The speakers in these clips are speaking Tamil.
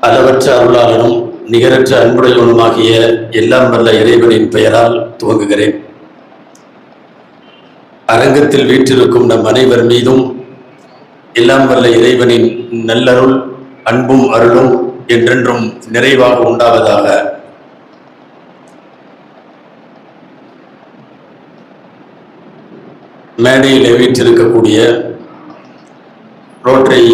அளவற்ற அருளாளனும் நிகரற்ற அன்புடையவனுமாகிய எல்லாம் வல்ல இறைவனின் பெயரால் துவங்குகிறேன். அரங்கத்தில் வீற்றிருக்கும் நம் அனைவர் மீதும் எல்லாம் வல்ல இறைவனின் நல்லருள் அன்பும் அருளும் என்றென்றும் நிறைவாக உண்டாவதாக. மேடையில் வீற்றிருக்கக்கூடிய ரோட்டரி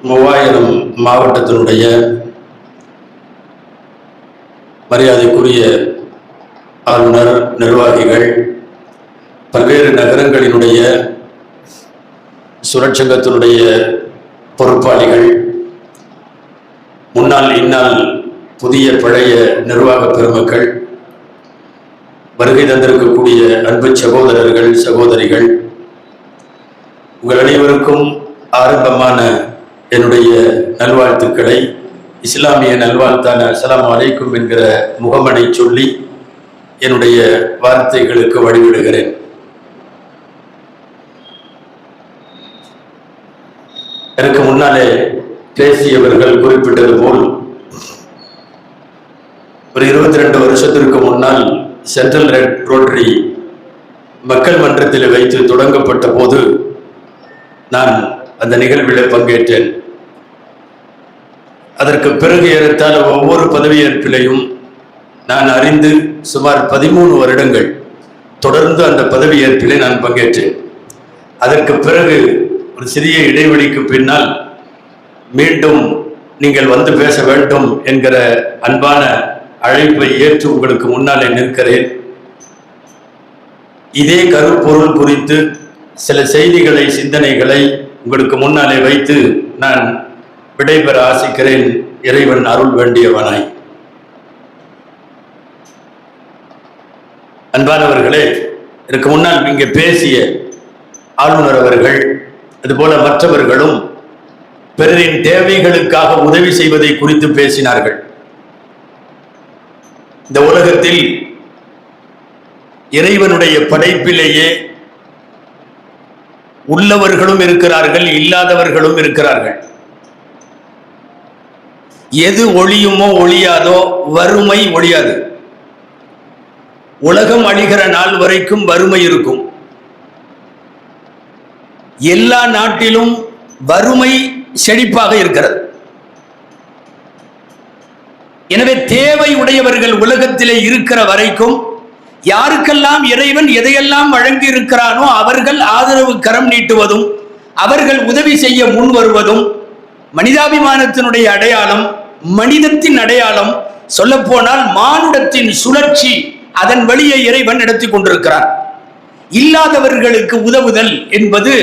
மூவாயிரம் மாவட்டத்தினுடைய மரியாதைக்குரிய ஆளுநர் நிர்வாகிகள் பல்வேறு நகரங்களினுடைய சுரட்சங்கத்தினுடைய பொறுப்பாளிகள் முன்னாள் இன்னால் புதிய பழைய நிர்வாக பெருமக்கள் வருகை தந்திருக்கக்கூடிய அன்பு சகோதரர்கள் சகோதரிகள் உங்கள் அனைவருக்கும் ஆரம்பமான என்னுடைய நல்வாழ்த்துக்களை இஸ்லாமிய நல்வாழ்த்தான அஸ்ஸலாமு அலைக்கும் என்கிற முகமனை சொல்லி என்னுடைய வார்த்தைகளுக்கு வழிவிடுகிறேன். எனக்கு முன்னாலே பேசியவர்கள் குறிப்பிட்டது போல் ஒரு இருபத்தி ரெண்டு வருஷத்திற்கு முன்னால் சென்ட்ரல் ரெட் ரோட்டரி மக்கள் மன்றத்தில் வைத்து தொடங்கப்பட்ட போது நான் அந்த நிகழ்வில் பங்கேற்றேன். அதற்கு பிறகு ஏறத்தால் ஒவ்வொரு பதவியேற்பிலையும் நான் அறிந்து சுமார் பதிமூணு வருடங்கள் தொடர்ந்து அந்த பதவியேற்பிலே நான் பங்கேற்றேன். அதற்கு பிறகு ஒரு சிறிய இடைவெளிக்கு பின்னால் மீண்டும் நீங்கள் வந்து பேச வேண்டும் என்கிற அன்பான அழைப்பை ஏற்று உங்களுக்கு முன்னாலே நிற்கிறேன். இதே கருப்பொருள் குறித்து சில செய்திகளை சிந்தனைகளை உங்களுக்கு முன்னாலே வைத்து நான் விடைபெற ஆசிக்கிறேன் இறைவன் அருள் வேண்டியவனாய். அன்பானவர்களே இதற்கு முன்னால் இங்கே பேசிய ஆளுநர் அவர்கள் அதுபோல மற்றவர்களும் பிறரின் தேவைகளுக்காக உதவி செய்வதை குறித்து பேசினார்கள். இந்த உலகத்தில் இறைவனுடைய படைப்பிலேயே உள்ளவர்களும் இருக்கிறார்கள் இல்லாதவர்களும் இருக்கிறார்கள். எது ஒளியுமோ ஒளியாதோ வறுமை ஒழியாது உலகம் அழிகிற நாள் வரைக்கும் வறுமை இருக்கும். எல்லா நாட்டிலும் வறுமை செழிப்பாக இருக்கிறது. எனவே தேவை உடையவர்கள் உலகத்திலே இருக்கிற வரைக்கும் யாருக்கெல்லாம் இறைவன் எதையெல்லாம் வழங்கி இருக்கிறானோ அவர்கள் ஆதரவு கரம் நீட்டுவதும் அவர்கள் உதவி செய்ய முன் வருவதும் மனிதாபிமானத்தினுடைய அடையாளம் மனிதத்தின் அடையாளம் சொல்லப்போனால் மானுடத்தின் சுழற்சி அதன் வழியை இறைவன் நடத்தி கொண்டிருக்கிறார் இல்லாதவர்களுக்கு உதவுதல் என்பது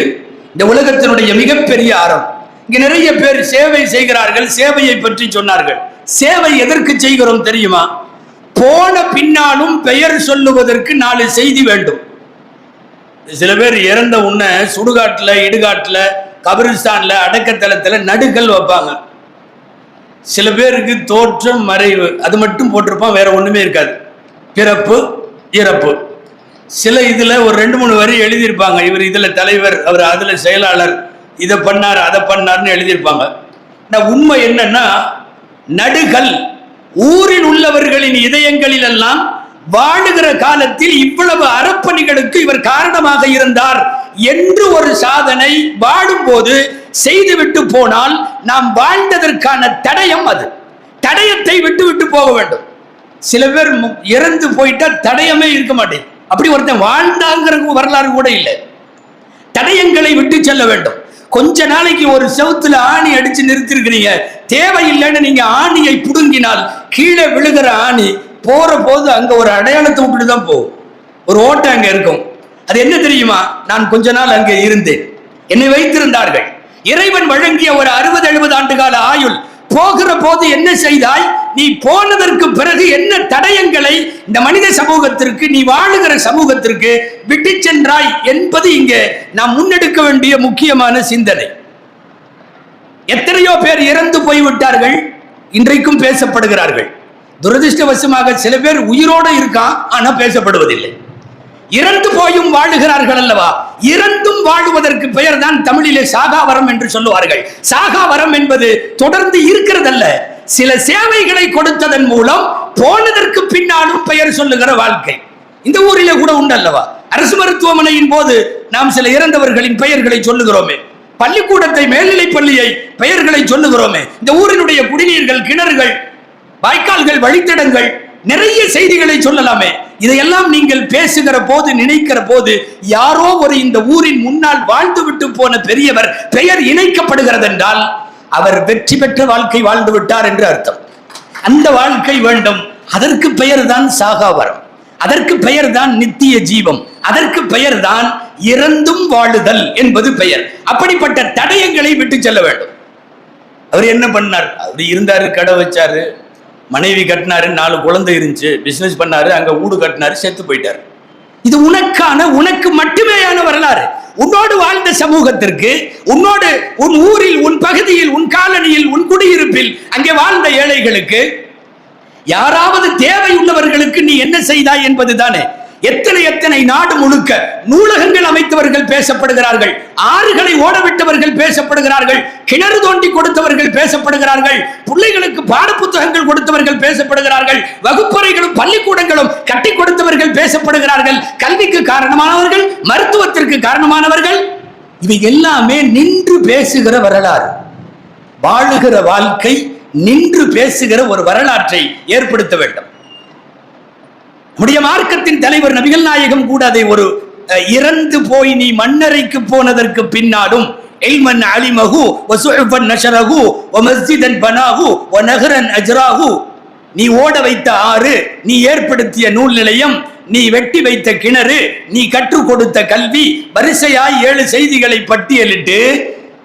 இந்த உலகத்தினுடைய மிகப்பெரிய அறம். இங்க நிறைய பேர் சேவை செய்கிறார்கள் சேவையை பற்றி சொன்னார்கள். சேவை எதற்கு செய்கிறோம் தெரியுமா? போன பின்னாலும் பெயர் சொல்லுவதற்கு நாலு செய்தி வேண்டும். சில பேர் இறந்த உன்ன சுடுகாட்டில் இடுகாட்டில் கபிரிஸ்தானில் அடக்கத்தலத்தில் நடுக்கல் வைப்பாங்க. சில பேருக்கு தோற்றம் மறைவு அது மட்டும் போட்டிருப்பான் வேற ஒன்றுமே இருக்காது. பிறப்பு இறப்பு. சில இதில் ஒரு ரெண்டு மூணு வரி எழுதியிருப்பாங்க. இவர் இதில் தலைவர் அவர் அதில் செயலாளர் இதை பண்ணார் அதை பண்ணார்னு எழுதியிருப்பாங்க. நான் உண்மை என்னன்னா நடுகள் ஊரில் உள்ளவர்களின் இதயங்களில் எல்லாம் வாழுகிற காலத்தில் இவ்வளவு அறப்பணிகளுக்கு இவர் காரணமாக இருந்தார் என்று ஒரு சாதனை வாழும்போது செய்துவிட்டு போனால் நாம் வாழ்ந்ததற்கான தடயம் அது. தடயத்தை விட்டு விட்டு போக வேண்டும். சில பேர் மு- இறந்து போயிட்டா தடயமே இருக்க மாட்டேன். அப்படி ஒருத்தன் வாழ்ந்தாங்கிற வரலாறு கூட இல்லை. தடயங்களை விட்டு செல்ல வேண்டும். கொஞ்ச நாளைக்கு ஒரு செவுத்துல ஆணி அடிச்சு நிறுத்திருக்கிறீங்க. தேவையில்லைன்னு நீங்க ஆணியை புடுங்கினால் கீழே விழுகிற ஆணி போற போது அங்க ஒரு அடையாளத்தை விட்டுட்டு தான் போகும். ஒரு ஓட்டை அங்க இருக்கும். அது என்ன தெரியுமா? நான் கொஞ்ச நாள் அங்கே இருந்தேன். என்னை வைத்திருந்தார்கள். இறைவன் வழங்கிய ஒரு அறுபது எழுபது ஆண்டு கால ஆயுள் போகிற போது என்ன செய்தாய்? நீ போனதற்கு பிறகு என்ன தடயங்களை இந்த மனித சமூகத்திற்கு நீ வாழுகிற சமூகத்திற்கு விட்டு சென்றாய் என்பது இங்கே நாம் முன்னெடுக்க வேண்டிய முக்கியமான சிந்தனை. எத்தனையோ பேர் இறந்து போய்விட்டார்கள் இன்றைக்கும் பேசப்படுகிறார்கள். துரதிர்ஷ்டவசமாக சில பேர் உயிரோடு இருக்கான் ஆனா பேசப்படுவதில்லை. இறந்து போயும் வாழுகிறார்கள் அல்லவா? இறந்தும் வாழுவதற்கு பெயர் தான் தமிழிலே சாகாவரம் என்று சொல்லுவார்கள். சாகாவரம் என்பது தொடர்ந்து இருக்கிறதல்ல. சில சேவைகளை கொடுத்ததன் மூலம் போனதற்கு பின்னாலும் பெயர் சொல்லுகிற வாழ்க்கை. இந்த ஊரிலே கூட உண்டு அல்லவா அரசு மருத்துவமனையின் போது நாம் சில இறந்தவர்களின் பெயர்களை சொல்லுகிறோமே. பள்ளிக்கூடத்தை மேல்நிலை பள்ளியை பெயர்களை சொல்லுகிறோமே. இந்த ஊரினுடைய குடிநீர்கள் கிணறுகள் வாய்க்கால்கள் வழித்தடங்கள் நிறைய செய்திகளை சொல்லலாமே. இதையெல்லாம் நீங்கள் பேசுகிற போது நினைக்கிற போது யாரோ ஒரு இந்த ஊரின் முன்னால் வாழ்ந்து விட்டு போன பெரியவர் பெயர் இணைக்கப்படுகிறது என்றால் அவர் வெற்றி பெற்ற வாழ்க்கை வாழ்ந்து விட்டார் என்று அர்த்தம். அந்த வாழ்க்கை வேண்டும். அதற்கு பெயர் தான் சாகாவரம். அதற்கு பெயர் தான் நித்திய ஜீவம். அதற்கு பெயர் தான் இறந்தும் வாழுதல் என்பது பெயர். அப்படிப்பட்ட தடயங்களை விட்டு செல்ல வேண்டும். அவர் என்ன பண்ணார்? அவர் இருந்தாரு கடை வச்சாரு. மனைவி கட்டினாரு நாலு குழந்தை இருந்துச்சு. பிசினஸ் பண்ணாரு அங்க வீடு கட்டினாரு செத்து போயிட்டார். இது உனக்கான உனக்கு மட்டுமேயான வரலாறு. உன்னோடு வாழ்ந்த சமூகத்திற்கு உன்னோடு உன் ஊரில் உன் பகுதியில் உன் காலனியில் உன் குடியிருப்பில் அங்கே வாழ்ந்த ஏழைகளுக்கு யாராவது தேவை உள்ளவர்களுக்கு நீ என்ன செய்தாய் என்பதுதானே. எத்தனை எத்தனை நாடு முழுக்க நூலகங்கள் அமைத்தவர்கள் பேசப்படுகிறார்கள் ஆறுகளை ஓடவிட்டவர்கள் பேசப்படுகிறார்கள் கிணறு தோண்டி கொடுத்தவர்கள் பேசப்படுகிறார்கள் பிள்ளைகளுக்கு பாடப்புத்தகங்கள் கொடுத்தவர்கள் பேசப்படுகிறார்கள் வகுப்பறைகளும் பள்ளிக்கூடங்களும் கட்டி கொடுத்தவர்கள் பேசப்படுகிறார்கள் கல்விக்கு காரணமானவர்கள் மருத்துவத்திற்கு காரணமானவர்கள் இவை எல்லாமே நின்று பேசுகிற வரலாறு. வாழுகிற வாழ்க்கை நின்று பேசுகிற ஒரு வரலாற்றை ஏற்படுத்த வேண்டும். நம்முடைய மார்க்கத்தின் தலைவர் நபிகள் நாயகம் கூட அதை ஒரு இறந்து போய் நீ மண்ணறைக்கு போனதற்கு பின்னாலும் எல்மன் அலிமகு வசுஃபன் நஷரகு ஒ மஸ்ஜிதன் பனாகு ஒ நகரன் அஜ்ராகு நீ ஓட வைத்த ஆறு நீ ஏற்படுத்திய நூல் நிலையம் நீ வெட்டி வைத்த கிணறு நீ கற்றுக் கொடுத்த கல்வி வரிசையாய் ஏழு செய்திகளை பட்டியலிட்டு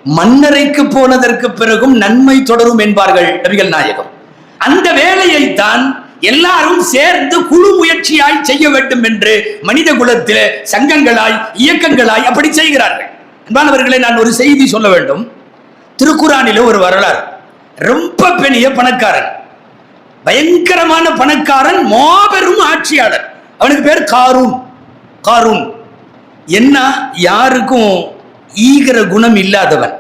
மன்னரைக்கு போனதற்கு பிறகும் நன்மை தொடரும் என்பார்கள் நபிகள் நாயகம். அந்த வேலையை தான் எல்லாரும் சேர்ந்து குழு முயற்சியாய் செய்ய வேண்டும் என்று மனித குலத்தில் சங்கங்களாய் இயக்கங்களாய் அப்படி செய்கிறார்கள். அன்பானவர்களை நான் ஒரு செய்தி சொல்ல வேண்டும். திருக்குறானில ஒரு வரலாறு. ரொம்ப பெரிய பணக்காரன். பயங்கரமான பணக்காரன் மாபெரும் ஆட்சியாளர். அவனுக்கு பேர் காரூன். காரூன். என்ன? யாருக்கும் ஈகிற குணம் இல்லாதவன்.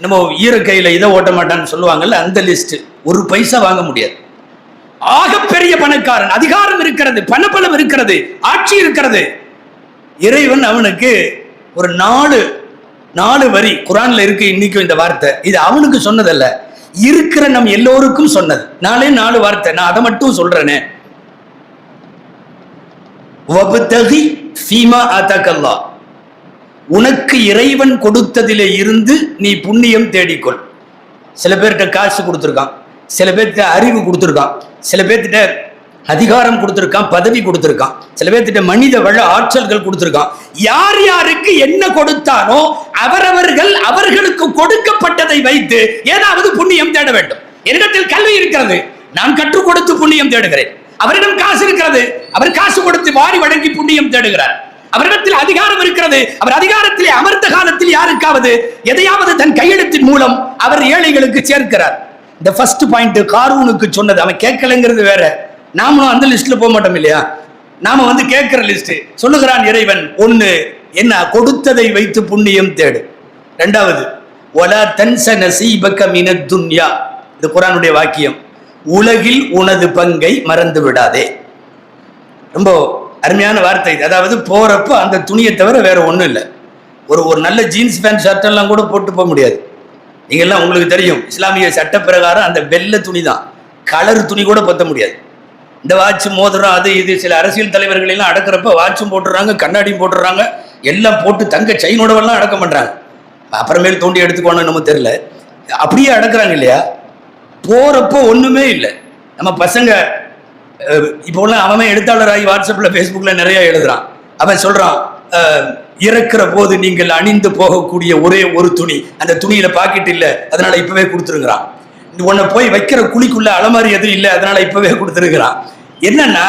நம்ம ஈரக்கையில் இதை ஓட்ட மாட்டான்னு சொல்லுவாங்கல்ல அந்த லிஸ்ட் ஒரு பைசா வாங்க முடியாது. ஆகப்பெரிய பணக்காரன். அதிகாரம் இருக்கிறது பணபலம் இருக்கிறது ஆட்சி இருக்கிறது. இறைவன் அவனுக்கு ஒரு நாலு நாலு வரி குரான்ல இருக்கு இன்னைக்கும் இந்த வார்த்தை. இது அவனுக்கு சொன்னதல்ல. இருக்கிற நம் எல்லோருக்கும் சொன்னது. நாலே நாலு வார்த்தை. நான் அதை மட்டும் சொல்றேனே. வபுத்தகி ஃபீமா ஆத்தாக்கல்லா உனக்கு இறைவன் கொடுத்ததிலே இருந்து நீ புண்ணியம் தேடிக்கொள். சில பேர்கிட்ட காசு கொடுத்துருக்கான். சில பேர்கிட்ட அறிவு கொடுத்துருக்கான். சில பேர்த்திட்ட அதிகாரம் கொடுத்துருக்கான் பதவி கொடுத்துருக்கான். சில பேர்த்திட்ட மனித வள ஆற்றல்கள் கொடுத்துருக்கான். யார் யாருக்கு என்ன கொடுத்தானோ அவரவர்கள் அவர்களுக்கு கொடுக்கப்பட்டதை வைத்து ஏதாவது புண்ணியம் தேட வேண்டும். என்னிடத்தில் கல்வி இருக்கிறது. நான் கற்றுக் கொடுத்து புண்ணியம் தேடுகிறேன். அவரிடம் காசு இருக்கிறது. அவர் காசு கொடுத்து வாரி வழங்கி புண்ணியம் தேடுகிறார். அவரிடத்தில் அதிகாரம் இருக்கிறது. அவர் அதிகாரத்திலே அமர்ந்த காலத்தில் யாருக்காவது எதையாவது தன் கையெழுத்தின் மூலம் அவர் ஏழைகளுக்கு சேர்க்கிறார். இந்த ஃபர்ஸ்ட் பாயிண்ட் கார்வனுக்கு சொன்னது. அவன் கேட்கலங்கிறது வேற. நாமளும் அந்த லிஸ்ட்ல போக மாட்டோம் இல்லையா? நாம வந்து கேட்கிற லிஸ்ட் சொல்லுகிறான் இறைவன் ஒன்று என்ன? கொடுத்ததை வைத்து புண்ணியம் தேடு. ரெண்டாவது ஒலா தன்ச நசீபக மினத் துன்யா. இது குரானுடைய வாக்கியம். உலகில் உனது பங்கை மறந்து விடாதே. ரொம்ப அருமையான வார்த்தை அதாவது போறப்ப அந்த துணியை தவிர வேற ஒன்றும் இல்லை. ஒரு ஒரு நல்ல ஜீன்ஸ் பேண்ட் ஷர்ட் எல்லாம் கூட போட்டு போக முடியாது. நீங்கெல்லாம் உங்களுக்கு தெரியும் இஸ்லாமிய சட்ட பிரகாரம் அந்த வெள்ளை துணி தான் கலர் துணி கூட பத்த முடியாது. இந்த வாட்ச் மோதிரம் அது இது சில அரசியல் தலைவர்கள் எல்லாம் அடக்கிறப்ப வாட்சும் போட்டுடுறாங்க கண்ணாடியும் போட்டுடுறாங்க எல்லாம் போட்டு தங்க செயினோடவெல்லாம் அடக்கம் பண்றாங்க. அப்புறமேல் தோண்டி எடுத்துக்கோன்னு நம்ம தெரியல. அப்படியே அடக்குறாங்க இல்லையா? போறப்போ ஒண்ணுமே இல்லை. நம்ம பசங்க இப்போ எல்லாம் அவன் எழுத்தாளராகி வாட்ஸ்அப்ல ஃபேஸ்புக்கில் நிறைய எழுதுறான். அவன் சொல்றான் இறக்குற போது நீங்கள் அணிந்து போகக்கூடிய ஒரே ஒரு துணி. அந்த துணியில பாக்கெட் இல்ல அதனால இப்பவே கொடுத்துருங்கிறான். உன்னை போய் வைக்கிற குழிக்குள்ள அலமாரி எதுவும் இல்லை அதனால இப்பவே கொடுத்துருக்கிறான் என்னன்னா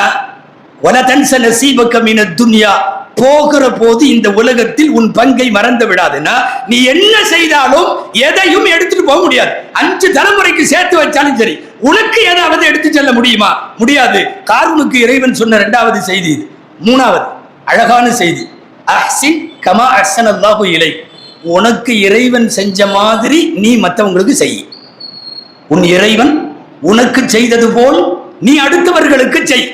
வல தன்ச நசீபக்க துன்யா. போகிற போது இந்த உலகத்தில் உன் பங்கை மறந்து விடாதுன்னா நீ என்ன செய்தாலும் எதையும் எடுத்துட்டு போக முடியாது. அஞ்சு தலைமுறைக்கு சேர்த்து வச்சாலும் சரி உனக்கு ஏதாவது எடுத்து செல்ல முடியுமா? முடியாது. காரூனுக்கு இறைவன் சொன்ன இரண்டாவது செய்தி இது. மூணாவது அழகான செய்தி. அஹ்சின் கமா அஹ்சன் அல்லாஹு இலை உனக்கு இறைவன் செஞ்ச மாதிரி நீ மற்றவங்களுக்கு செய். உன் இறைவன் உனக்கு செய்தது போல் நீ அடுத்தவர்களுக்கு செய்.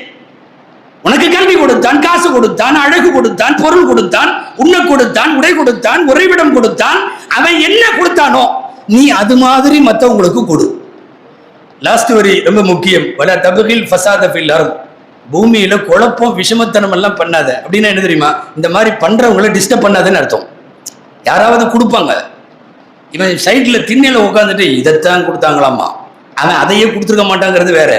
உனக்கு கல்வி கொடுத்தான் காசு கொடுத்தான் அழகு கொடுத்தான் பொருள் கொடுத்தான் உண்ண கொடுத்தான் உடை கொடுத்தான் உறைவிடம் கொடுத்தான் அவன் என்ன கொடுத்தானோ நீ அது மாதிரி மற்றவங்களுக்கு கொடு. லாஸ்ட் வரி ரொம்ப முக்கியம். வல தபுகில் ஃபசாத ஃபில் அருள் பூமியில குழப்பம் விஷமத்தனம் எல்லாம் பண்ணாத. அப்படின்னா என்ன தெரியுமா? இந்த மாதிரி பண்றவங்கள டிஸ்டர்ப் பண்ணாதன்னு அர்த்தம். யாராவது கொடுப்பாங்க. இவன் சைட்ல திண்ணையில உட்காந்துட்டு இதைத்தான் கொடுத்தாங்களாமா அவன் அதையே கொடுத்துருக்க மாட்டாங்கிறது வேற.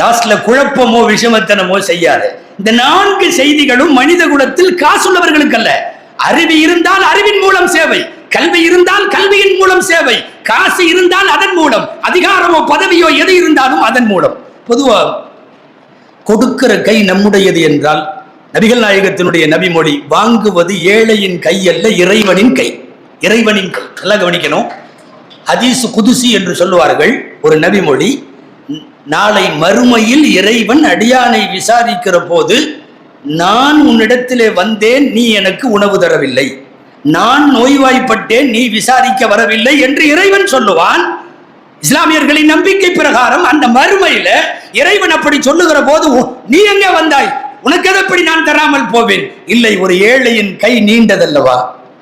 லாஸ்ட்ல குழப்பமோ விஷமத்தனமோ செய்யாத. இந்த நான்கு செய்திகளும் மனித குலத்தில் காசுள்ளவர்களுக்கு அல்ல. அறிவு இருந்தால் அறிவின் மூலம் சேவை கல்வி இருந்தால் கல்வியின் மூலம் சேவை காசு இருந்தால் அதன் மூலம் அதிகாரமோ பதவியோ எது இருந்தாலும் அதன் மூலம். பொதுவாக கொடுக்கிற கை நம்முடையது என்றால் நபிகள் நாயகத்தினுடைய நபிமொழி வாங்குவது ஏழையின் கை அல்ல இறைவனின் கை. இறைவனின் கை. நல்லா கவனிக்கணும். ஹதீசு குதுசி என்று சொல்லுவார்கள் ஒரு நபிமொழி. நாளை மறுமையில் இறைவன் அடியானை விசாரிக்கிற போது நான் உன்னிடத்திலே வந்தேன் நீ எனக்கு உணவு தரவில்லை. நான் நோய்வாய்ப்பட்டேன் நீ விசாரிக்க வரவில்லை என்று இறைவன் சொல்லுவான். இஸ்லாமியர்களின் நம்பிக்கை பிரகாரம் அந்த மறுமையில இறைவன் அப்படி சொல்லுகிற போது "உ- நீ எங்க வந்தாய்? உனக்கு எதப்படி நான் தராமல் போவேன்? இல்லை ஒரு ஏழையின் கை நீண்டதல்லவா?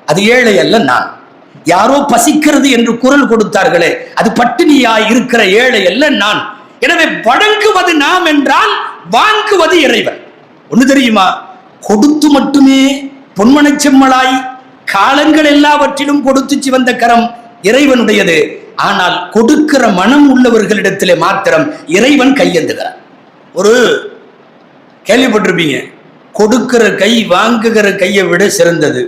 அது ஏழை அல்ல நான். யாரோ பசிக்கிறது என்று குரல் கொடுத்தார்களே அது பட்டினியாய் இருக்கிற ஏழை அல்ல நான். எனவே வழங்குவது நாம் என்றால் வாங்குவது இறைவன். ஒண்ணு தெரியுமா? கொடுத்து மட்டுமே பொன்மனச் செம்மலாய் காலங்கள் எல்லாவற்றிலும் கொடுத்துச்சு வந்த கரம் இறைவனுடையது. ஆனால் கொடுக்கிற மனம் உள்ளவர்களிடத்திலே மாத்திரம் இறைவன் கையெழுந்துகிறார் ஒரு கேள்விப்பட்டிருப்பீங்க. கொடுக்கிற கை வாங்குகிற கையை விட சிறந்தது.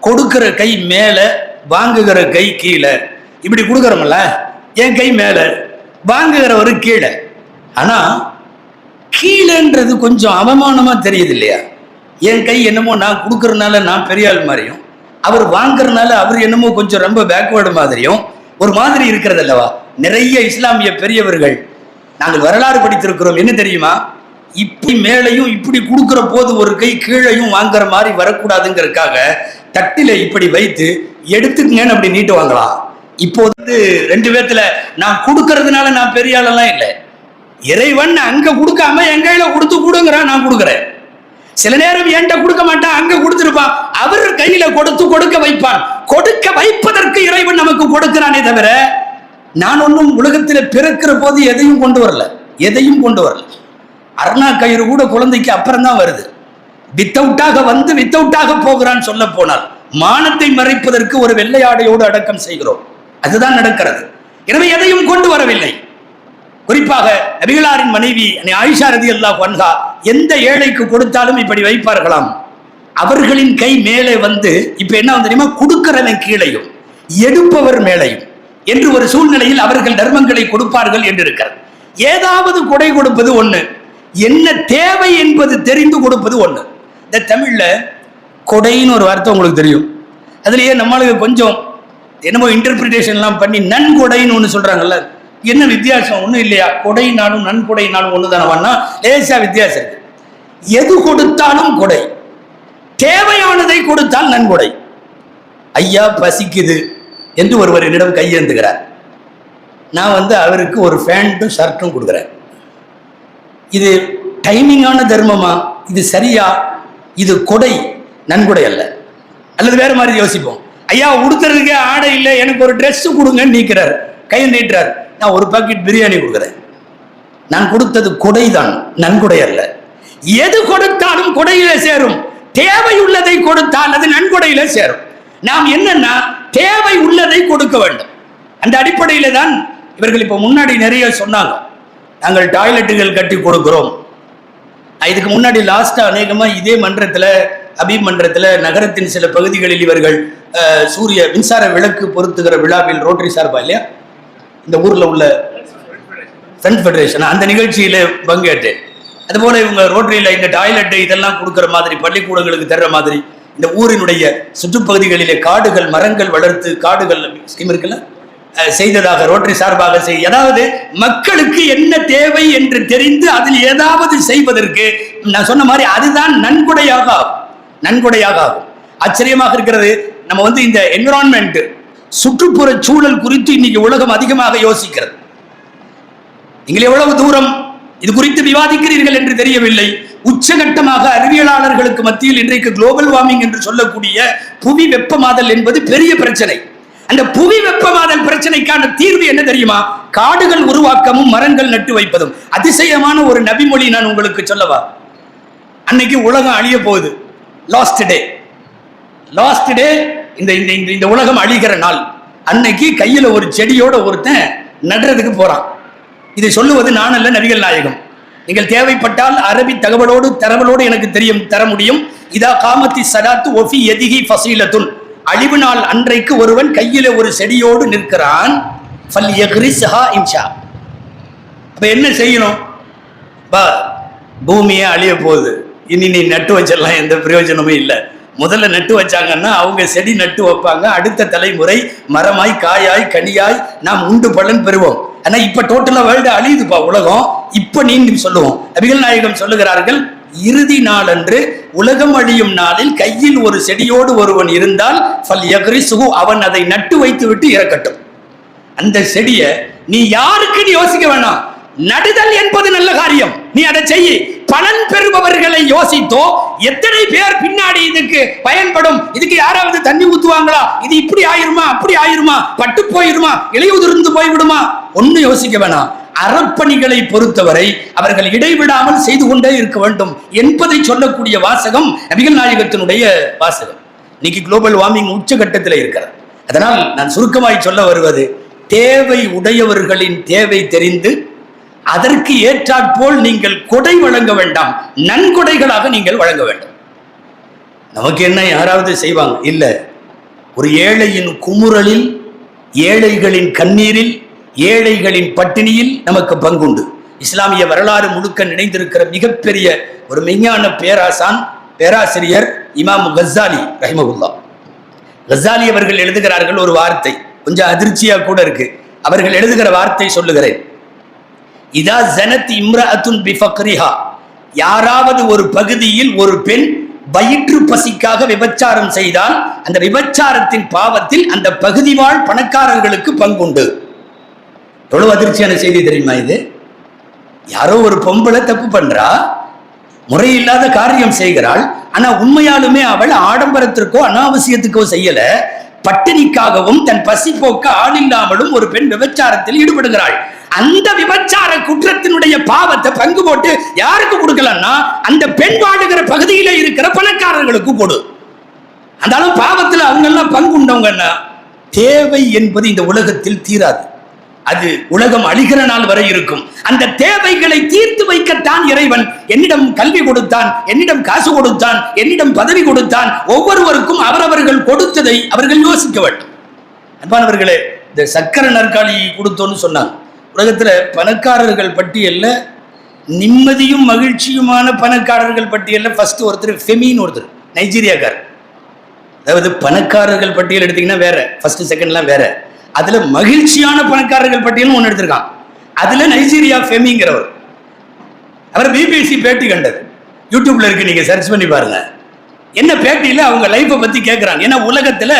கொடுக்கிற கை மேலே வாங்குகிற கை கீழே. இப்படி கொடுக்குறோம்ல என் கை மேலே வாங்குகிறவர் கீழே. ஆனால் கீழேன்றது கொஞ்சம் அவமானமாக தெரியுது இல்லையா என் கை என்னமோ நான் கொடுக்குறனால நான் பெரிய ஆள் மாதிரியும் அவர் வாங்குறதுனால அவர் என்னமோ கொஞ்சம் ரொம்ப பேக்வேர்டு மாதிரியும் ஒரு மாதிரி இருக்கிறது அல்லவா நிறைய இஸ்லாமிய பெரியவர்கள் நாங்கள் வரலாறு படித்திருக்கிறோம். என்ன தெரியுமா? இப்படி மேலையும் இப்படி கொடுக்குற போது ஒரு கை கீழையும் வாங்குற மாதிரி வரக்கூடாதுங்கிறதுக்காக தட்டில இப்படி வைத்து எடுத்துக்கங்கன்னு அப்படி நீட்டு வாங்கலாம் இப்போ வந்து ரெண்டு பேர்த்துல நான் கொடுக்கறதுனால நான் பெரிய ஆளெல்லாம் இல்லை. இறைவன் அங்க கொடுக்காம என் கையில கொடுத்து கொடுங்கிறான் நான் கொடுக்குறேன். சில நேரம் என்கிட்ட கொடுக்க மாட்டான் அங்க கொடுத்துருப்பான் அவர் கையில கொடுத்து கொடுக்க வைப்பான் கொடுக்க வைப்பதற்கு இறைவன் நமக்கு கொடுக்கிறானே தவிர நான் ஒன்றும் உலகத்தில் பிறக்கிற போது எதையும் கொண்டு வரல. எதையும் கொண்டு வரல. அருணா கயிறு கூட குழந்தைக்கு அப்புறம் தான் வருது வித்தவுட்டாக வந்து வித்தவுட்டாக போகிறான் சொல்ல போனால் மானத்தை மறைப்பதற்கு ஒரு வெள்ளையாடையோடு அடக்கம் செய்கிறோம். அதுதான் நடக்கிறது. எனவே எதையும் கொண்டு வரவில்லை. குறிப்பாக நபிகளாரின் மனைவி ஆயிஷா ரதி அல்லாஹ் வன்ஹா எந்த ஏழைக்கு கொடுத்தாலும் இப்படி வைப்பார்களாம்? அவர்களின் கை மேலே வந்து இப்ப என்ன தெரியுமா? கொடுக்கிறவன் கீழையும் எடுப்பவர் மேலையும் என்று ஒரு சூழ்நிலையில் அவர்கள் தர்மங்களை கொடுப்பார்கள் என்று இருக்கிறது. ஏதாவது கொடை கொடுப்பது ஒண்ணு என்ன தேவை என்பது தெரிந்து கொடுப்பது ஒண்ணு. இந்த தமிழ்ல கொடைன்னு ஒரு வார்த்தை உங்களுக்கு தெரியும். அதுலயே நம்மளுக்கு கொஞ்சம் என்னமோ இன்டர்பிரிட்டேஷன்லாம் பண்ணி நன்கொடைன்னு ஒன்று சொல்றாங்கல்ல. என்ன வித்தியாசம்? ஒன்றும் இல்லையா? கொடைனாலும் நன்கொடைனாலும் ஒன்று தானவான்னா லேசாக வித்தியாசம் இருக்கு. எது கொடுத்தாலும் கொடை. தேவையானதை கொடுத்தால் நன்கொடை. ஐயா பசிக்குது. என்று ஒருவர் என்னிடம் கையேந்துகிறார். நான் வந்து அவருக்கு ஒரு ஃபேண்ட்டும் ஷர்ட்டும் கொடுக்குறேன். இது டைமிங்கான தர்மமா? இது சரியா? இது கொடை. நன்கொடை அல்ல. அல்லது வேறு மாதிரி யோசிப்போம். ஐயா உடுத்துறதுக்கே ஆடை இல்லை. எனக்கு ஒரு ட்ரெஸ்ஸு கொடுங்கன்னு நீக்கிறார். கையை நீட்டுறார். நான் ஒரு பாக்கெட் பிரியாணி கொடுக்குறேன். நான் கொடுத்தது கொடைதான் நன்கொடை அல்ல. எது கொடுத்தாலும் கொடையில சேரும். தேவை உள்ளதை கொடுத்தால் அது நன்கொடையில சேரும். நாம் என்னன்னா தேவை உள்ளதை கொடுக்க வேண்டும். அந்த அடிப்படையில தான் இவர்கள் இப்போ முன்னாடி நிறைய சொன்னாங்க. நாங்கள் டாய்லெட்டுகள் கட்டி கொடுக்கிறோம். இதுக்கு முன்னாடி லாஸ்டா அநேகமா இதே மன்றத்துல அபி மன்றத்துல நகரத்தின் சில பகுதிகளில் இவர்கள் சூரிய மின்சார விளக்கு பொருத்துகிற விழாவில் ரோட்டரி சார்பா இல்லையா? இந்த ஊர்ல உள்ள ஃப்ரெண்ட் ஃபெடரேஷன் அந்த நிகழ்ச்சியில பங்கேற்றேன். அதுபோல் இவங்க ரோட்டரியில இந்த டாய்லெட்டு இதெல்லாம் கொடுக்குற மாதிரி பள்ளிக்கூடங்களுக்கு தர்ற மாதிரி இந்த ஊரினுடைய சுற்றுப்பகுதிகளிலே காடுகள் மரங்கள் வளர்த்து காடுகள் ஸ்கீம் இருக்குல்ல? செய்ததாக ரோட்டரி சார்பாக செய் அதாவது மக்களுக்கு என்ன தேவை என்று தெரிந்து அதில் ஏதாவது செய்வதற்கு நான் சொன்ன மாதிரி அதுதான் நன்கொடையாக ஆகும். நன்கொடையாக ஆகும். ஆச்சரியமாக இருக்கிறது நம்ம வந்து இந்த என்விரான்மெண்ட் சுற்றுப்புற சூழல் குறித்து இன்னைக்கு உலகம் அதிகமாக யோசிக்கிறது. நீங்கள் எவ்வளவு தூரம் இது குறித்து விவாதிக்கிறீர்கள் என்று தெரியவில்லை. உச்சகட்டமாக அறிவியலாளர்களுக்கு மத்தியில் இன்றைக்கு குளோபல் வார்மிங் என்று சொல்லக்கூடிய புவி வெப்பமாதல் என்பது பெரிய பிரச்சனை. அந்த புவி வெப்பமாதல் பிரச்சனைக்கான தீர்வு என்ன தெரியுமா? காடுகள் உருவாக்கமும் மரங்கள் நட்டு வைப்பதும். அதிசயமான ஒரு நபிமொழி நான் உங்களுக்கு சொல்லவா? அன்னைக்கு உலகம் அழிய போகுது. லாஸ்ட் டே லாஸ்ட் டே இந்த இந்த இந்த- இந்த உலகம் அழிகிற நாள். அன்னைக்கு கையில் ஒரு செடியோட ஒருத்தன் நடுறதுக்கு போறான். இதை சொல்லுவது நான் அல்ல நபிகள் நாயகம். நீங்கள் தேவைப்பட்டால் அரபி தகவலோடு தரவலோடு எனக்கு தெரியும் தர முடியும். இதா காமத்தி சடாத்து ஒஃபி எதிகி ஃபசீலத்துன். அழிவு நாள் அன்றைக்கு ஒருவன் கையில ஒரு செடியோடு நிற்கிறான். ஃபல் சஹா இன்ஷா. அப்போ என்ன செய்யணும்? பா பூமியே அழிய போகுது. இனி நீ நட்டு வச்சிடலாம் எந்த பிரயோஜனமும் இல்லை. முதல்ல நட்டு வச்சாங்கன்னா அவங்க செடி நட்டு வைப்பாங்க. அடுத்த தலைமுறை மரமாய் காயாய் கனியாய் நாம் உண்டு பலன் பெறுவோம். ஆனா இப்ப டோட்டலா வேர்ல்டு அழியுதுப்பா உலகம். இப்ப நீங்கள் சொல்லுவோம். அபிகள் நாயகம் சொல்லுகிறார்கள் இறுதி நாள் அன்று உலகம் அழியும் நாளில் கையில் ஒரு செடியோடு ஒருவன் இருந்தால் ஃபல் யக்ரிசுஹு, அவன் அதை நட்டு வைத்து விட்டு இறக்கட்டும். அந்த செடியை நீ யாருக்குன்னு யோசிக்க வேணாம். நடுதல் என்பது நல்ல காரியம். நீ அதை செய்ய பலன் பெறுபவர்களை யோசித்தோ எத்தனை பேர் பின்னாடி இதுக்கு பயன்படும்? இதுக்கு யாராவது தண்ணி ஊத்துவாங்களா? இது இப்படி ஆயிருமா? அப்படி ஆயிருமா? பட்டு போயிருமா? இலையுதிர்ந்து போய்விடுமா? ஒன்னு யோசிக்க வேணாம். அறப்பணிகளை பொறுத்தவரை அவர்கள் இடைவிடாமல் செய்து கொண்டே இருக்க வேண்டும் என்பதை சொல்லக்கூடிய வாசகம் நபிகள் நாயகத்தினுடைய வாசகம். இன்னைக்கு குளோபல் வார்மிங் உச்சகட்டத்தில் இருக்கிறது. அதனால் நான் சுருக்கமாய் சொல்ல வருவது தேவை உடையவர்களின் தேவை தெரிந்து அதற்கு ஏற்றாற்போல் நீங்கள் கொடை வழங்க வேண்டாம். நன்கொடைகளாக நீங்கள் வழங்க வேண்டும். நமக்கு என்ன யாராவது செய்வாங்க? இல்ல. ஒரு ஏழையின் குமுறலில் ஏழைகளின் கண்ணீரில் ஏழைகளின் பட்டினியில் நமக்கு பங்குண்டு. இஸ்லாமிய வரலாறு முழுக்க நினைந்திருக்கிற மிகப்பெரிய ஒரு மெஞ்ஞான பேராசான் பேராசிரியர் இமாம் கஸ்ஸாலி ரஹிமகுல்லா கசாலி அவர்கள் எழுதுகிறார்கள் ஒரு வார்த்தை. கொஞ்சம் அதிர்ச்சியா கூட இருக்கு. அவர்கள் எழுதுகிற வார்த்தை சொல்லுகிறேன். இதா ஜனத் இம்ரஅத்துன் பிஃபக்ரிஹா. யாராவது ஒரு பகுதியில் ஒரு பெண் வயிற்று பசிக்காக விபச்சாரம் செய்தால் அந்த விபச்சாரத்தின் பாவத்தில் அந்த பகுதி வாழ் பணக்காரர்களுக்கு பங்குண்டு. எவ்வளவு அதிர்ச்சியான செய்தி தெரியுமா இது? யாரோ ஒரு பொம்பளை தப்பு பண்றா? முறையில்லாத காரியம் செய்கிறாள். ஆனா உண்மையாலுமே அவள் ஆடம்பரத்திற்கோ அனாவசியத்துக்கோ செய்யல. பட்டினிக்காகவும் தன் பசி போக்க ஆள் இல்லாமலும் ஒரு பெண் விபச்சாரத்தில் ஈடுபடுகிறாள். அந்த விபச்சார குற்றத்தினுடைய பாவத்தை பங்கு போட்டு யாருக்கு கொடுக்கலன்னா அந்த பெண் வாழுகிற பகுதியில இருக்கிற பணக்காரர்களுக்கு போடும் அந்த அளவு பாவத்துல அவங்க எல்லாம் பங்கு உண்டவங்கன்னா தேவை என்பது இந்த உலகத்தில் தீராது. அது உலகம் அழிகிற நாள் வரை இருக்கும். அந்த தேவைகளை தீர்த்து வைக்கத்தான் இறைவன் என்னிடம் கல்வி கொடுத்தான் என்னிடம் காசு கொடுத்தான் என்னிடம் பதவி கொடுத்தான் ஒவ்வொருவருக்கும் அவரவர்கள் கொடுத்ததை அவர்கள் யோசிக்க வேண்டும். அன்பானவர்களே இந்த சக்கர நாற்காலி கொடுத்தோன்னு சொன்னாங்க. உலகத்தில் பணக்காரர்கள் பட்டியலில் நிம்மதியும் மகிழ்ச்சியுமான பணக்காரர்கள் பட்டியலில் ஃபஸ்ட்டு ஒருத்தர் ஃபெமின்னு ஒருத்தர் நைஜீரியாக்கார் அதாவது பணக்காரர்கள் பட்டியல் எடுத்தீங்கன்னா வேற ஃபஸ்ட்டு செகண்ட்லாம் வேற. அதில் மகிழ்ச்சியான பணக்காரர்கள் பட்டியலும் ஒன்று எடுத்திருக்கான். அதில் நைஜீரியா ஃபெமிங்கிறவர் அவர் பிபிசி பேட்டி கண்டது. யூடியூப்ல இருக்கு நீங்க சர்ச் பண்ணி பாருங்க. என்ன பேட்டியில அவங்க லைஃப்பை பத்தி கேட்குறாங்க ஏன்னா உலகத்துல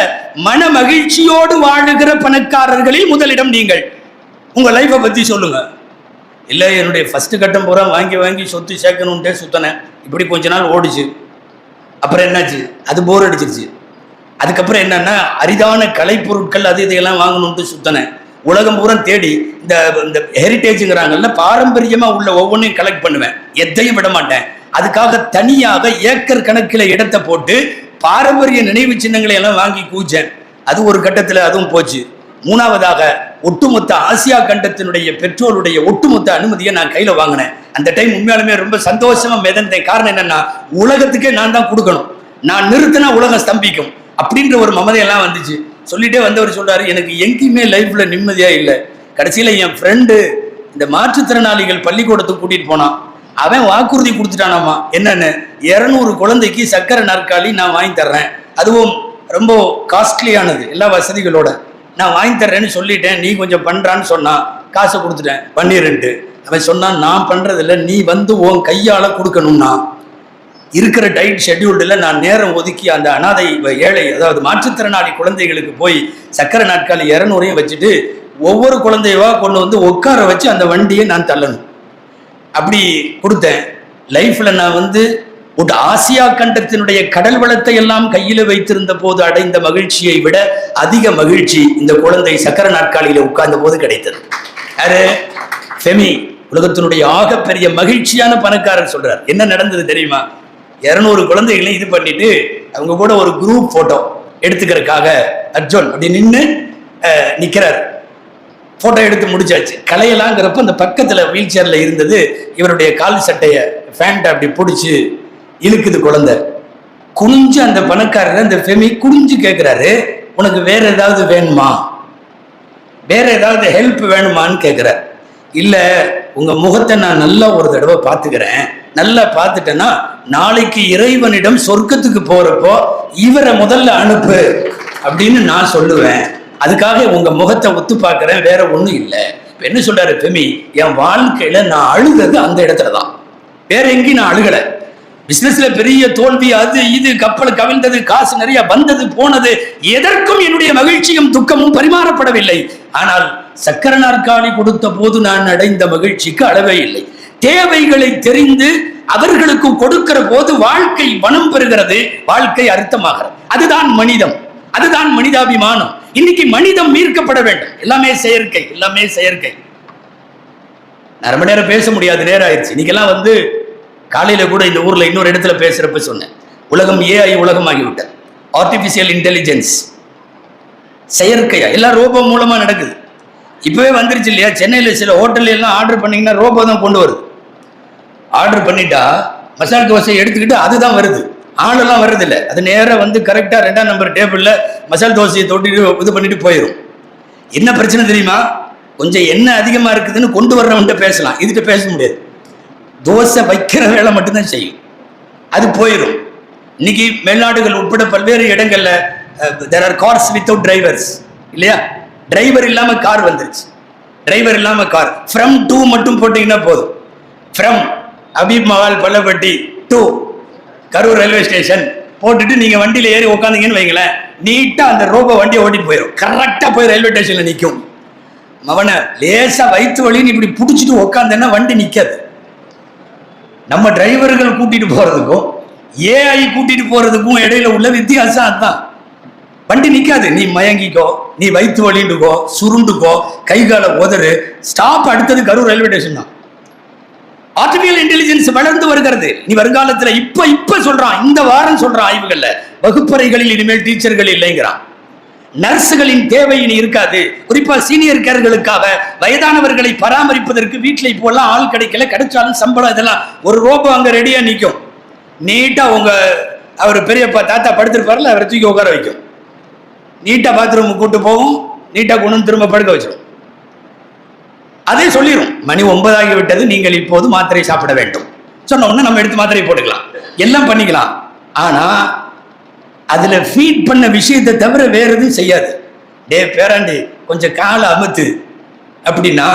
மன மகிழ்ச்சியோடு வாழுகிற பணக்காரர்களில் முதலிடம் நீங்கள். உங்கள் லைஃப்பை பற்றி சொல்லுங்கள் இல்லை என்னுடைய ஃபஸ்ட்டு கட்டம் பூரா வாங்கி வாங்கி சொத்து சேர்க்கணுன்ட்டே சுத்தினேன். இப்படி கொஞ்ச நாள் ஓடிச்சு. அப்புறம் என்னாச்சு? அது போர் அடிச்சிருச்சு. அதுக்கப்புறம் என்னென்னா அரிதான கலைப்பொருட்கள் அது இதையெல்லாம் வாங்கணுன்ட்டு சுத்தினேன். உலகம் பூரா தேடி இந்த இந்த ஹெரிட்டேஜுங்கிறாங்கல்ல பாரம்பரியமாக உள்ள ஒவ்வொன்றையும் கலெக்ட் பண்ணுவேன். எதையும் விட மாட்டேன். அதுக்காக தனியாக ஏக்கர் கணக்கில் இடத்தை போட்டு பாரம்பரிய நினைவு சின்னங்களை எல்லாம் வாங்கி கூச்சேன். அது ஒரு கட்டத்தில் அதுவும் போச்சு. மூணாவதாக ஒட்டுமொத்த ஆசியா கண்டத்தினுடைய பெட்ரோலுடைய ஒட்டுமொத்த அனுமதியை நான் கையில வாங்கினேன். அந்த டைம் உண்மையாலுமே ரொம்ப சந்தோஷமா மிதந்தேன் காரணம் என்னன்னா உலகத்துக்கே நான் தான் கொடுக்கணும். நான் நிறுத்தினா உலகம் ஸ்தம்பிக்கும். அப்படின்ற ஒரு மமதையெல்லாம் வந்துச்சு. சொல்லிட்டே வந்தவர் சொல்றாரு எனக்கு எங்கேயுமே லைஃப்ல நிம்மதியா இல்லை. கடைசியில என் ஃப்ரெண்டு இந்த மாற்றுத்திறனாளிகள் பள்ளிக்கூடத்துக்கு கூட்டிட்டு போனான். அவன் வாக்குறுதி கொடுத்துட்டானாமா? என்னன்னு? இருநூறு குழந்தைக்கு சக்கரை நாற்காலி நான் வாங்கி தர்றேன். அதுவும் ரொம்ப காஸ்ட்லியானது எல்லா வசதிகளோட. நான் வாங்கி தர்றேன்னு சொல்லிட்டேன் நீ கொஞ்சம் பண்றான்னு சொன்னான் காசை கொடுத்துட்டேன். பண்ணிருன்ட்டு அவன் சொன்னான் நான் பண்ணுறதில்ல நீ வந்து உன் கையால் கொடுக்கணும்னா இருக்கிற டைட் ஷெட்யூல்டில் நான் நேரம் ஒதுக்கி அந்த அனாதை ஏழை அதாவது மாற்றுத்திறனாளி குழந்தைகளுக்கு போய் சக்கரை நாட்காலி இரநூறையும் வச்சுட்டு ஒவ்வொரு குழந்தையவா கொண்டு வந்து உட்கார வச்சு அந்த வண்டியை நான் தள்ளணும். அப்படி கொடுத்தேன். லைஃப்பில் நான் வந்து ஒரு ஆசியா கண்டத்தினுடைய கடல் வளத்தை எல்லாம் கையில வைத்திருந்த போது அடைந்த மகிழ்ச்சியை விட அதிக மகிழ்ச்சி இந்த குழந்தை சக்கர நாற்காலியில உட்கார்ந்த போது கிடைத்தது. யாரு? செமி உலகத்தினுடைய ஆகப்பெரிய மகிழ்ச்சியான பணக்காரர் சொல்றார். என்ன நடந்தது தெரியுமா? இருநூறு குழந்தைகளை இது பண்ணிட்டு அவங்க கூட ஒரு குரூப் போட்டோ எடுத்துக்கிறதுக்காக அர்ஜுன் அப்படி நின்று நிக்கிறார். போட்டோ எடுத்து முடிச்சாச்சு. கலையலாங்கிறப்ப அந்த பக்கத்துல வீல் சேர்ல இருந்தது இவருடைய கால் சட்டைய ஃபேண்ட் அப்படி பிடிச்சி இழுக்குது குழந்தை. குனிஞ்சு அந்த பணக்காரர் அந்த ஃபெமி குனிஞ்சு கேட்குறாரு உனக்கு வேற ஏதாவது வேணுமா? வேற ஏதாவது ஹெல்ப் வேணுமான்னு கேட்குறார் இல்லை உங்கள் முகத்தை நான் நல்லா ஒரு தடவை பார்த்துக்கிறேன். நல்லா பார்த்துட்டேன்னா நாளைக்கு இறைவனிடம் சொர்க்கத்துக்கு போகிறப்போ இவரை முதல்ல அனுப்பு அப்படின்னு நான் சொல்லுவேன். அதுக்காக உங்கள் முகத்தை ஒத்து பார்க்குறேன் வேற ஒன்றும் இல்லை. இப்போ என்ன சொல்கிறாரு பெமி என் வாழ்க்கையில் நான் அழுகிறது அந்த இடத்துல தான் வேற எங்கேயும் நான் அழுகலை. பிசினஸ்ல பெரிய தோல்வி அது இது கப்பல் கவிழ்ந்தது காசு நிறைய வந்தது போனது எதற்கும் என்னுடைய மகிழ்ச்சியும் துக்கமும் பரிமாறப்படவில்லை. ஆனால் சக்கர நாற்காலி கொடுத்த போது நான் அடைந்த மகிழ்ச்சிக்கு அளவே இல்லை. தேவைகளை தெரிந்து அவர்களுக்கு கொடுக்கிற போது வாழ்க்கை வனம் பெறுகிறது வாழ்க்கை அர்த்தமாகிறது. அதுதான் மனிதம். அதுதான் மனிதாபிமானம். இன்னைக்கு மனிதம் மீட்கப்பட வேண்டும். எல்லாமே செயற்கை எல்லாமே செயற்கை. நான் ரொம்ப நேரம் பேச முடியாது நேரம் ஆயிடுச்சு. இன்னைக்கெல்லாம் வந்து காலையில் கூட இந்த ஊரில் இன்னொரு இடத்துல பேசுகிறப்ப சொன்னேன். உலகம் ஏஐ உலகம் ஆர்டிஃபிஷியல் இன்டெலிஜென்ஸ் செயற்கையாக எல்லாம் ரோபோ மூலமாக நடக்குது. இப்போவே வந்துருச்சு இல்லையா? சென்னையில் சில ஹோட்டல் எல்லாம் ஆர்டர் பண்ணிங்கன்னா ரோபோ தான் கொண்டு வருது. ஆர்டர் பண்ணிட்டா மசால் தோசை எடுத்துக்கிட்டு அதுதான் வருது. ஆளெல்லாம் வர்றதில்ல. அது நேராக வந்து கரெக்டாக ரெண்டாம் நம்பர் டேபிளில் மசால் தோசையை தொட்டிட்டு இது பண்ணிட்டு போயிடும் என்ன பிரச்சனை தெரியுமா? கொஞ்சம் என்ன அதிகமாக இருக்குதுன்னு கொண்டு வர்றவன்ட்ட பேசலாம். இதுகிட்ட பேச முடியாது. தோசை வைக்கிற வேலை மட்டும்தான் செய்யும். அது போயிடும் இன்னைக்கு வெளிநாடுகள் உட்பட பல்வேறு இடங்கள்ல there are cars without drivers இல்லையா? டிரைவர் இல்லாம கார் வந்துருச்சு. டிரைவர் இல்லாம கார் ஃப்ரம் டூ மட்டும் போட்டீங்கன்னா போதும். From Habib Mahal Pallapatti to Karur railway station போட்டுட்டு நீங்க வண்டியில ஏறி உட்காந்தீங்கன்னு வைங்களேன் நீட்டா அந்த ரோபோ வண்டியை ஓட்டிட்டு போயிடும் கரெக்டா போய் ரயில்வே ஸ்டேஷன்ல நிற்கும் அவனை லேசா வயிற்று வழின்னு இப்படி பிடிச்சிட்டு உட்காந்தேன்னா வண்டி நிக்காது. நம்ம டிரைவர்கள் கூட்டிட்டு போறதுக்கும் ஏஐ கூட்டிட்டு போறதுக்கும் இடையில உள்ள வித்தியாசம் அதுதான். வண்டி நிக்காது. நீ மயங்கிக்கோ நீ வயிற்று வலிண்டுக்கோ சுருண்டுக்கோ கை காலை உதறு ஸ்டாப் அடுத்தது கரூர் ரயில்வே ஸ்டேஷன் தான். ஆர்டிபிஷியல் இன்டெலிஜென்ஸ் வளர்ந்து வருகிறது. நீ வருங்காலத்தில் இப்ப இப்ப சொல்றான். இந்த வாரம் சொல்றான் ஆய்வுகள்ல வகுப்பறைகளில் இனிமேல் டீச்சர்கள் இல்லைங்கிறான். நர்ஸுகளின் தேவை இனி இருக்காது. குறிப்பா சீனியர் கேர்களுக்காக வயதானவர்களை பராமரிப்பதற்கு வீட்டில் இப்போல்லாம் ஆள் கிடைக்கல. கிடைச்சாலும் சம்பளம் இதெல்லாம் ஒரு ரோபோ அங்க ரெடியா நிற்கும் நீட்டா உங்க அவர் பெரியப்பா தாத்தா படுத்திருப்பார்ல அவரை தூக்கி உட்கார வைக்கும். நீட்டா பாத்ரூம் கூட்டு போகும். நீட்டா கொண்டு திரும்ப படுக்க வச்சிடும் அதே சொல்லிடும் மணி ஒன்பதாகி விட்டது நீங்கள் இப்போது மாத்திரை சாப்பிட வேண்டும். சொன்ன உடனே நம்ம எடுத்து மாத்திரை போட்டுக்கலாம். எல்லாம் பண்ணிக்கலாம். ஆனா அதில் ஃபீட் பண்ண விஷயத்தை தவிர வேற எதுவும் செய்யாது. டே பேராண்டி கொஞ்சம் காலை அமுத்து. அப்படின்னா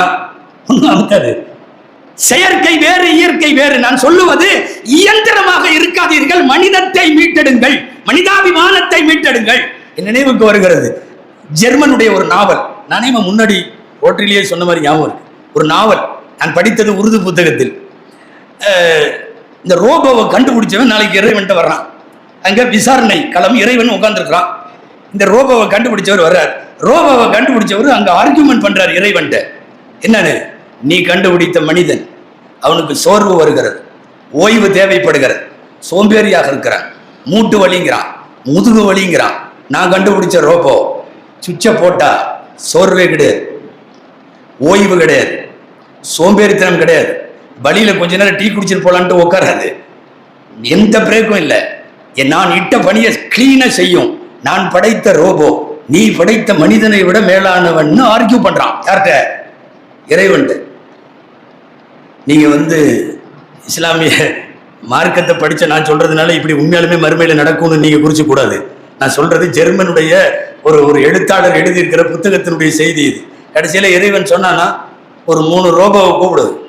ஒன்றும் அமுத்தாது செயற்கை வேறு இயற்கை வேறு. நான் சொல்லுவது இயந்திரமாக இருக்காதீர்கள். மனிதத்தை மீட்டெடுங்கள். மனிதாபிமானத்தை மீட்டெடுங்கள். என் நினைவுக்கு வருகிறது. ஜெர்மனுடைய ஒரு நாவல். நானே முன்னாடி ஓட்டிலேயே சொன்ன மாதிரி ஞாபகம் இருக்கு. ஒரு நாவல். நான் படித்தது உருது புத்தகத்தில். இந்த ரோபோவை கண்டுபிடிச்சவன் நாளைக்கு இறைவன்ட்டு வர்றான். அங்க விசாரணை களம் இறைவன் உட்கார்ந்துருக்கிறான். இந்த ரோபோவை கண்டுபிடிச்சவர் வர்றார். ரோபோவை கண்டுபிடிச்சவர் அங்க ஆர்கியூமெண்ட் பண்றார் இறைவன்ட்ட என்னன்னு? நீ கண்டுபிடித்த மனிதன். அவனுக்கு சோர்வு வருகிறது. ஓய்வு தேவைப்படுகிறது. சோம்பேறியாக இருக்கிறான். மூட்டு வலிங்கிறான். முதுகு வலிங்கிறான். நான் கண்டுபிடிச்ச ரோபோ. சுவிட்சை போட்டா சோர்வே கிடையாது. ஓய்வு கிடையாது. சோம்பேறித்தனம் கிடையாது. வழியில கொஞ்ச நேரம் டீ குடிச்சிட்டு போலான்ட்டு உட்காராது. எந்த பிரேக்கும் இல்லை. நான் இட்ட பணியை கிளீனா செய்யும். நான் படைத்த ரோபோ நீ படைத்த மனிதனை விட மேலானவன்னு ஆர்கியூ பண்றான். யார்கிட்ட? இறைவன்ட்டு நீங்க வந்து இஸ்லாமிய மார்க்கத்தை படிச்ச நான் சொல்றதுனால இப்படி உண்மையாலுமே மறுமையில நடக்கும்னு நீங்க குறிச்சு கூடாது. நான் சொல்றது ஜெர்மனுடைய ஒரு ஒரு எழுத்தாளர் எழுதியிருக்கிற புத்தகத்தினுடைய செய்தி இது. கடைசியில இறைவன் சொன்னானா ஒரு மூணு ரோபோவை கூப்பிடுது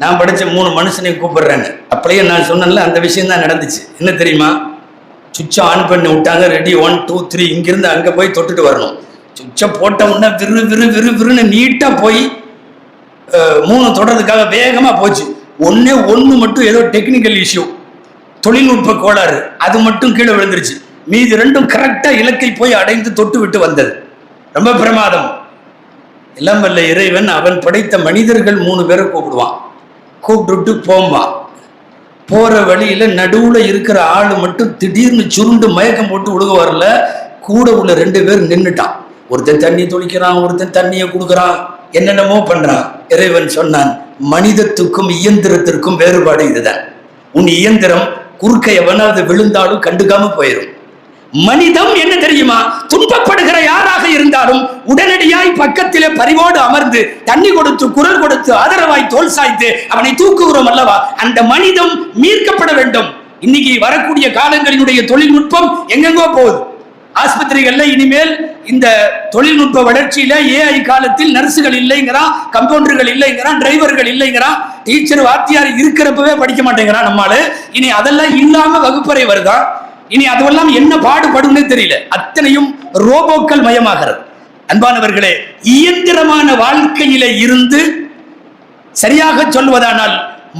நான் படித்த மூணு மனுஷனையும் கூப்பிடுறேன்னு. அப்படியே நான் சொன்னேன்ல அந்த விஷயம் தான் நடந்துச்சு. என்ன தெரியுமா? சுவிட்சை ஆன் பண்ணி விட்டாங்க ரெடி ஒன் டூ த்ரீ இங்கிருந்து அங்கே போய் தொட்டுட்டு வரணும். சுவிட்சை போட்ட உடனே விறு விறு விறு விறுன்னு நீட்டாக போய் மூணு தொடர்றதுக்காக வேகமாக போச்சு. ஒன்றே ஒன்று மட்டும் ஏதோ டெக்னிக்கல் இஷ்யூ தொழில்நுட்ப கோளாறு. அது மட்டும் கீழே விழுந்துருச்சு. மீதி ரெண்டும் கரெக்டாக இலக்கை போய் அடைந்து தொட்டு விட்டு வந்தது. ரொம்ப பிரமாதம். எல்லாம் வல்ல இறைவன் அவன் படைத்த மனிதர்கள் மூணு பேரை கூப்பிடுவான். கூப்பிட்டுட்டு போம்பா போற வழியில நடுவுல இருக்கிற ஆள் மட்டும் திடீர்னு சுருண்டு மயக்கம் போட்டு விழுக வரல கூட உள்ள ரெண்டு பேர் நின்றுட்டான் ஒருத்தன் தண்ணி தொளிக்கிறான் ஒருத்தன் தண்ணியை கொடுக்குறான். என்னென்னமோ பண்றான். இறைவன் சொன்னான் மனிதத்துக்கும் இயந்திரத்திற்கும் வேறுபாடு இதுதான். உன் இயந்திரம் குறுக்க எவனாவது விழுந்தாலும் கண்டுக்காம போயிடும் மனிதம் என்ன தெரியுமா? துன்பப்படுகிற யாராக இருந்தாலும் உடனடியாய் பக்கத்திலே பரிவோடு அமர்ந்து தண்ணி கொடுத்து குரல் கொடுத்து ஆதரவாய் தோல் சாய்த்து அவனை தூக்குகிறோம் அல்லவா? அந்த மனிதம் மீட்கப்பட வேண்டும். இன்னைக்கு வரக்கூடிய காலங்களினுடைய தொழில்நுட்பம் எங்கெங்கோ போகுது. ஆஸ்பத்திரிகள்ல இனிமேல் இந்த தொழில்நுட்ப வளர்ச்சியில ஏஐ காலத்தில் நர்சுகள் இல்லைங்கிறான் கம்பவுண்டர்கள் இல்லைங்கிறான் டிரைவர்கள் இல்லைங்கிறான் டீச்சர் வாத்தியார் இருக்கிறப்பவே படிக்க மாட்டேங்கிறான் நம்மளால இனி அதெல்லாம் இல்லாம வகுப்பறை வருதான் இனி அதுவெல்லாம் என்ன பாடுபடும்னு தெரியல. அத்தனையும் ரோபோக்கள் மயமாகிறது. அன்பானவர்களே இயந்திரமான வாழ்க்கையில இருந்து சரியாக சொல்வதானால்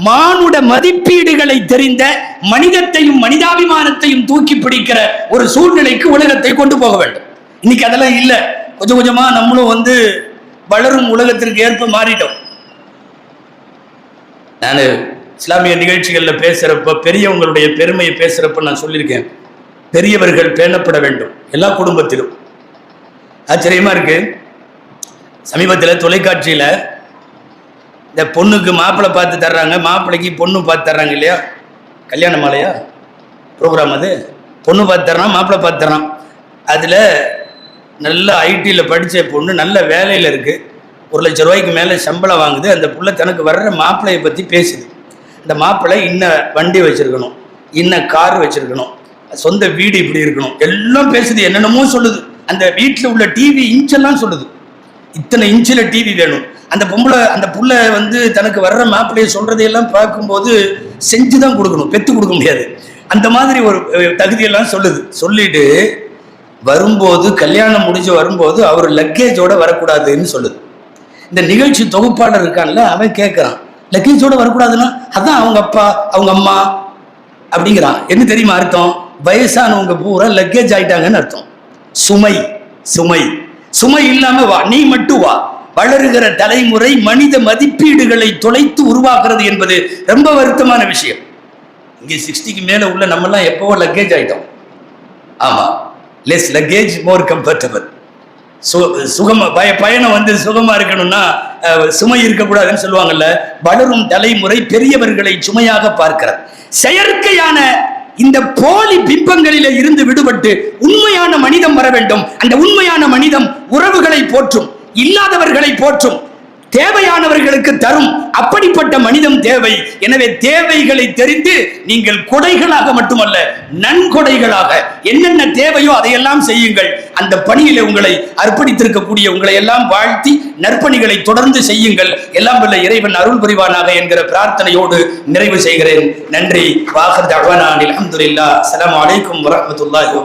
மானுட மதிப்பீடுகளை தெரிந்த மனிதத்தையும் மனிதாபிமானத்தையும் தூக்கி பிடிக்கிற ஒரு சூழ்நிலைக்கு உலகத்தை கொண்டு போக வேண்டும். இன்னைக்கு அதெல்லாம் இல்லை. கொஞ்சம் கொஞ்சமா நம்மளும் வந்து வளரும் உலகத்திற்கு ஏற்ப மாறிட்டோம். நான் இஸ்லாமிய நிகழ்ச்சிகளில் பேசுகிறப்ப பெரியவங்களுடைய பெருமையை பேசுகிறப்ப நான் சொல்லியிருக்கேன். பெரியவர்கள் பேணப்பட வேண்டும் எல்லா குடும்பத்திலும். ஆச்சரியமாக இருக்குது சமீபத்தில் தொலைக்காட்சியில் இந்த பொண்ணுக்கு மாப்பிள்ளை பார்த்து தர்றாங்க மாப்பிள்ளைக்கு பொண்ணு பார்த்து தர்றாங்க இல்லையா? கல்யாண மாலையா? ப்ரோக்ராம் அது. பொண்ணு பார்த்து தர்றான் மாப்பிள்ளை பார்த்து தர்றான். அதில் நல்ல ஐடியில் படித்த பொண்ணு நல்ல வேலையில் இருக்குது ஒரு லட்ச ரூபாய்க்கு மேலே சம்பளம் வாங்குது. அந்த புள்ள தனக்கு வர்ற மாப்பிள்ளையை பற்றி பேசுது. இந்த மாப்பிள்ளை இன்ன வண்டி வச்சுருக்கணும் இன்ன கார் வச்சுருக்கணும் சொந்த வீடு இப்படி இருக்கணும். எல்லாம் பேசுது என்னென்னமோ சொல்லுது. அந்த வீட்டில் உள்ள டிவி இன்ச்செல்லாம் சொல்லுது. இத்தனை இன்ச்சில் டிவி வேணும். அந்த பொம்பளை அந்த புள்ள வந்து தனக்கு வர்ற மாப்பிள்ளையை சொல்கிறதையெல்லாம் பார்க்கும்போது செஞ்சு தான் கொடுக்கணும் பெற்று கொடுக்க முடியாது. அந்த மாதிரி ஒரு தகுதியெல்லாம் சொல்லுது. சொல்லிட்டு வரும்போது கல்யாணம் முடிஞ்சு வரும்போது அவர் லக்கேஜோட வரக்கூடாதுன்னு சொல்லுது. இந்த நிகழ்ச்சி தொகுப்பாளர் இருக்கான்ல அவன் கேட்குறான் லக்கேஜோடு வரக்கூடாதுன்னா அதான் அவங்க அப்பா அவங்க அம்மா அப்படிங்கிறான் என்ன தெரியுமா அர்த்தம்? வயசானவங்க பூரா லக்கேஜ் ஆயிட்டாங்கன்னு அர்த்தம். சுமை சுமை. சுமை இல்லாம வா நீ மட்டும் வா. வளருகிற தலைமுறை மனித மதிப்பீடுகளை தொலைத்து உருவாக்குறது என்பது ரொம்ப வருத்தமான விஷயம். இங்கே சிக்ஸ்டிக்கு மேல உள்ள நம்மெல்லாம் எப்பவோ லக்கேஜ் ஆயிட்டோம். ஆமா லெஸ் லக்கேஜ் மோர் கம்ஃபர்டபுள் சு சுகமாக பய பயணம் வந்து சுகமா இருக்கணும்னா சுமை இருக்கக்கூடாதுன்னு சொல்லுவாங்கல்ல வளரும் தலைமுறை பெரியவர்களை சுமையாக பார்க்கிறார் செயற்கையான இந்த போலி பிம்பங்களில இருந்து விடுபட்டு உண்மையான மனிதம் வர வேண்டும். அந்த உண்மையான மனிதம் உறவுகளை போற்றும் இல்லாதவர்களை போற்றும். தேவையானவர்களுக்கு தரும். அப்படிப்பட்ட மனிதம் தேவை. எனவே தேவைகளை தெரிந்து நீங்கள் கொடைகளாக மட்டுமல்ல நன்கொடைகளாக என்னென்ன தேவையோ அதையெல்லாம் செய்யுங்கள். அந்த பணியில உங்களை அர்ப்பணித்திருக்கக்கூடிய உங்களை எல்லாம் வாழ்த்தி நற்பணிகளை தொடர்ந்து செய்யுங்கள். எல்லாம் வல்ல இறைவன் அருள் புரிவானாக என்கிற பிரார்த்தனையோடு நிறைவு செய்கிறேன். நன்றி. வாகர் தகவனான் அலமதுல்லா அலாம் அலைக்கும் வரஹ்மத்துல்லாஹி